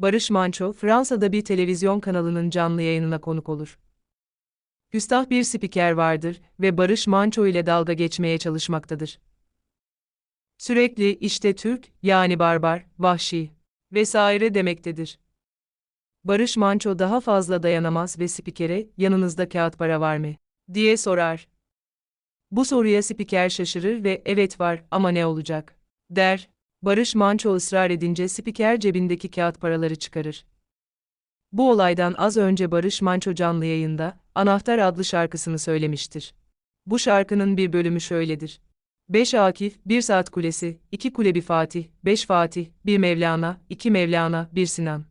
Barış Manço, Fransa'da bir televizyon kanalının canlı yayınına konuk olur. Güstah bir spiker vardır ve Barış Manço ile dalga geçmeye çalışmaktadır. Sürekli işte Türk, yani barbar, vahşi vesaire demektedir. Barış Manço daha fazla dayanamaz ve spikere, yanınızda kağıt para var mı? diye sorar. Bu soruya spiker şaşırır ve evet var ama ne olacak? der. Barış Manço ısrar edince spiker cebindeki kağıt paraları çıkarır. Bu olaydan az önce Barış Manço canlı yayında Anahtar adlı şarkısını söylemiştir. Bu şarkının bir bölümü şöyledir. 5 Akif, 1 Saat Kulesi, 2 Kulebi Fatih, 5 Fatih, 1 Mevlana, 2 Mevlana, 1 Sinan.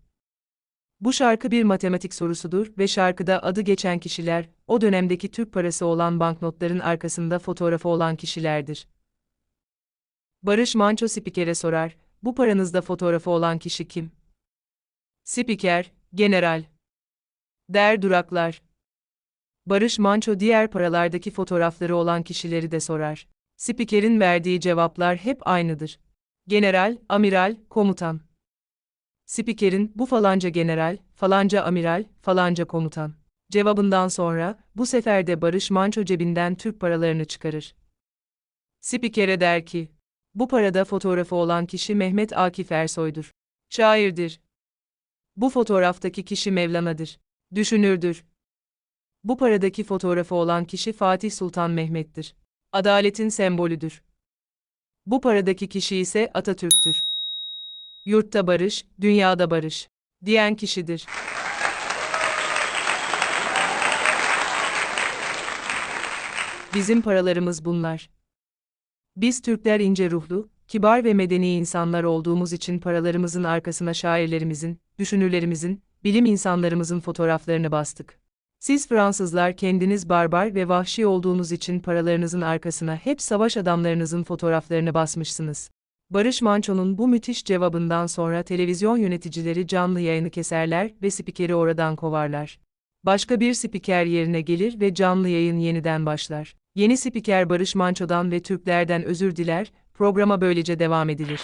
Bu şarkı bir matematik sorusudur ve şarkıda adı geçen kişiler, o dönemdeki Türk parası olan banknotların arkasında fotoğrafı olan kişilerdir. Barış Manço spikere sorar, bu paranızda fotoğrafı olan kişi kim? Spiker, general. Der duraklar. Barış Manço diğer paralardaki fotoğrafları olan kişileri de sorar. Spikerin verdiği cevaplar hep aynıdır. General, amiral, komutan. Spikerin bu falanca general, falanca amiral, falanca komutan. Cevabından sonra bu sefer de Barış Manço cebinden Türk paralarını çıkarır. Spikere der ki, bu parada fotoğrafı olan kişi Mehmet Akif Ersoy'dur. Şairdir. Bu fotoğraftaki kişi Mevlana'dır. Düşünürdür. Bu paradaki fotoğrafı olan kişi Fatih Sultan Mehmet'tir. Adaletin sembolüdür. Bu paradaki kişi ise Atatürk'tür. Yurtta barış, dünyada barış diyen kişidir. Bizim paralarımız bunlar. Biz Türkler ince ruhlu, kibar ve medeni insanlar olduğumuz için paralarımızın arkasına şairlerimizin, düşünürlerimizin, bilim insanlarımızın fotoğraflarını bastık. Siz Fransızlar kendiniz barbar ve vahşi olduğunuz için paralarınızın arkasına hep savaş adamlarınızın fotoğraflarını basmışsınız. Barış Manço'nun bu müthiş cevabından sonra televizyon yöneticileri canlı yayını keserler ve spikeri oradan kovarlar. Başka bir spiker yerine gelir ve canlı yayın yeniden başlar. Yeni spiker Barış Manço'dan ve Türklerden özür diler, programa böylece devam edilir.